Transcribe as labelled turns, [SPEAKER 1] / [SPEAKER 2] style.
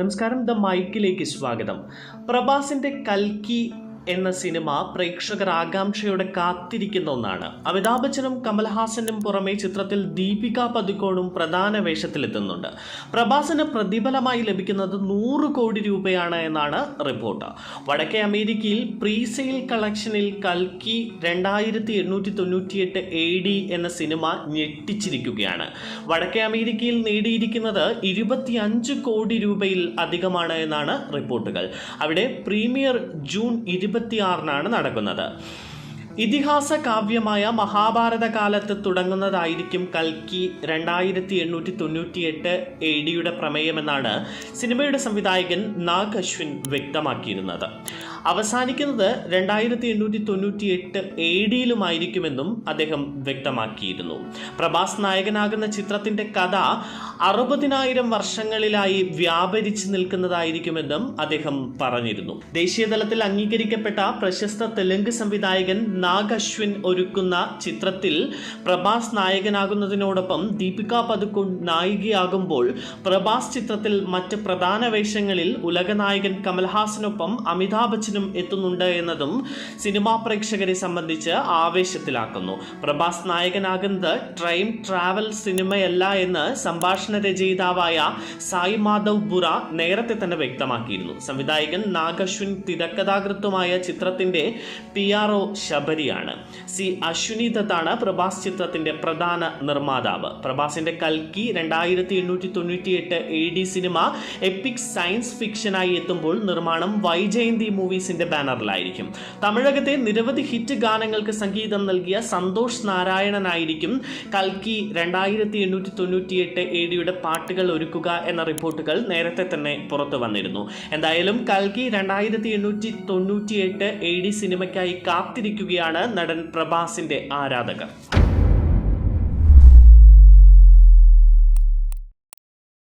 [SPEAKER 1] നമസ്കാരം. ദ മൈക്കിലേക്ക് സ്വാഗതം. പ്രഭാസിന്റെ കൽക്കി എന്ന സിനിമ പ്രേക്ഷകർ ആകാംക്ഷയോടെ കാത്തിരിക്കുന്ന ഒന്നാണ്. അമിതാഭ് ബച്ചനും കമൽഹാസനും പുറമെ ചിത്രത്തിൽ ദീപിക പതുക്കോണും പ്രധാന വേഷത്തിലെത്തുന്നുണ്ട്. പ്രഭാസിന് പ്രതിഫലമായി ലഭിക്കുന്നത് നൂറ് കോടി രൂപയാണ് എന്നാണ് റിപ്പോർട്ട്. വടക്കേ അമേരിക്കയിൽ പ്രീസെയിൽ കളക്ഷനിൽ കൽക്കി രണ്ടായിരത്തി എണ്ണൂറ്റി തൊണ്ണൂറ്റിയെട്ട് എ ഡി എന്ന സിനിമ ഞെട്ടിച്ചിരിക്കുകയാണ്. വടക്കേ അമേരിക്കയിൽ നേടിയിരിക്കുന്നത് ഇരുപത്തിയഞ്ച് കോടി രൂപയിൽ അധികമാണ് എന്നാണ് റിപ്പോർട്ടുകൾ. അവിടെ പ്രീമിയർ ജൂൺ ഇരുപത്തിയാറിനാണ് നടക്കുന്നത്. ഇതിഹാസ കാവ്യമായ മഹാഭാരത കാലത്ത് തുടങ്ങുന്നതായിരിക്കും കൽക്കി രണ്ടായിരത്തി എണ്ണൂറ്റി തൊണ്ണൂറ്റിയെട്ട് എ ഡിയുടെ പ്രമേയമെന്നാണ് സിനിമയുടെ സംവിധായകൻ നാഗ് അശ്വിൻ വ്യക്തമാക്കിയിരുന്നത്. അവസാനിക്കുന്നത് രണ്ടായിരത്തി എണ്ണൂറ്റി തൊണ്ണൂറ്റി എട്ട് എ ഡിയിലുമായിരിക്കുമെന്നും അദ്ദേഹം വ്യക്തമാക്കിയിരുന്നു. പ്രഭാസ് നായകനാകുന്ന ചിത്രത്തിന്റെ കഥ അറുപതിനായിരം വർഷങ്ങളിലായി വ്യാപരിച്ചു നിൽക്കുന്നതായിരിക്കുമെന്നും അദ്ദേഹം പറഞ്ഞിരുന്നു. ദേശീയതലത്തിൽ അംഗീകരിക്കപ്പെട്ട പ്രശസ്ത തെലുങ്ക് സംവിധായകൻ നാഗ് അശ്വിൻ ഒരുക്കുന്ന ചിത്രത്തിൽ പ്രഭാസ് നായകനാകുന്നതിനോടൊപ്പം ദീപിക പതുക്കോൺ നായികയാകുമ്പോൾ പ്രഭാസ് ചിത്രത്തിൽ മറ്റ് പ്രധാന വേഷങ്ങളിൽ ഉലകനായകൻ കമൽഹാസനൊപ്പം അമിതാഭ് ബച്ചനും എത്തുന്നുണ്ട് എന്നതും സിനിമാ പ്രേക്ഷകരെ സംബന്ധിച്ച് ആവേശത്തിലാക്കുന്നു. പ്രഭാസ് നായകനാകുന്നത് ട്രെയിൻ ട്രാവൽ സിനിമയല്ല എന്ന് സംഭാഷണ രചയിതാവായ സായി മാധവ് ബുറ നേരത്തെ തന്നെ വ്യക്തമാക്കിയിരുന്നു. സംവിധായകൻ നാഗശ്വിൻ തിരക്കഥാകൃത്തുമായ ചിത്രത്തിന്റെ പി ആർ ഒ ശബരിയാണ് സി. അശ്വിനി ദത്താണ് പ്രഭാസ് ചിത്രത്തിന്റെ പ്രധാന നിർമ്മാതാവ്. പ്രഭാസിന്റെ കൽക്കി രണ്ടായിരത്തി എണ്ണൂറ്റി തൊണ്ണൂറ്റി എട്ട് A D cinema epic science ഫിക്ഷനായി എത്തുമ്പോൾ നിർമ്മാണം വൈജയന്തി മൂവീസിന്റെ ബാനറിലായിരിക്കും. തമിഴകത്തെ നിരവധി ഹിറ്റ് ഗാനങ്ങൾക്ക് സംഗീതം നൽകിയ സന്തോഷ് നാരായണനായിരിക്കും കൽക്കി രണ്ടായിരത്തി എണ്ണൂറ്റി തൊണ്ണൂറ്റി എട്ട് എ ഡിയുടെ പാട്ടുകൾ ഒരുക്കുക എന്ന റിപ്പോർട്ടുകൾ നേരത്തെ തന്നെ പുറത്തു വന്നിരുന്നു. എന്തായാലും കൽക്കി രണ്ടായിരത്തി എണ്ണൂറ്റി തൊണ്ണൂറ്റി എട്ട് എ ഡി സിനിമയ്ക്കായി കാത്തിരിക്കുകയാണ് നടൻ പ്രഭാസിന്റെ ആരാധകർ.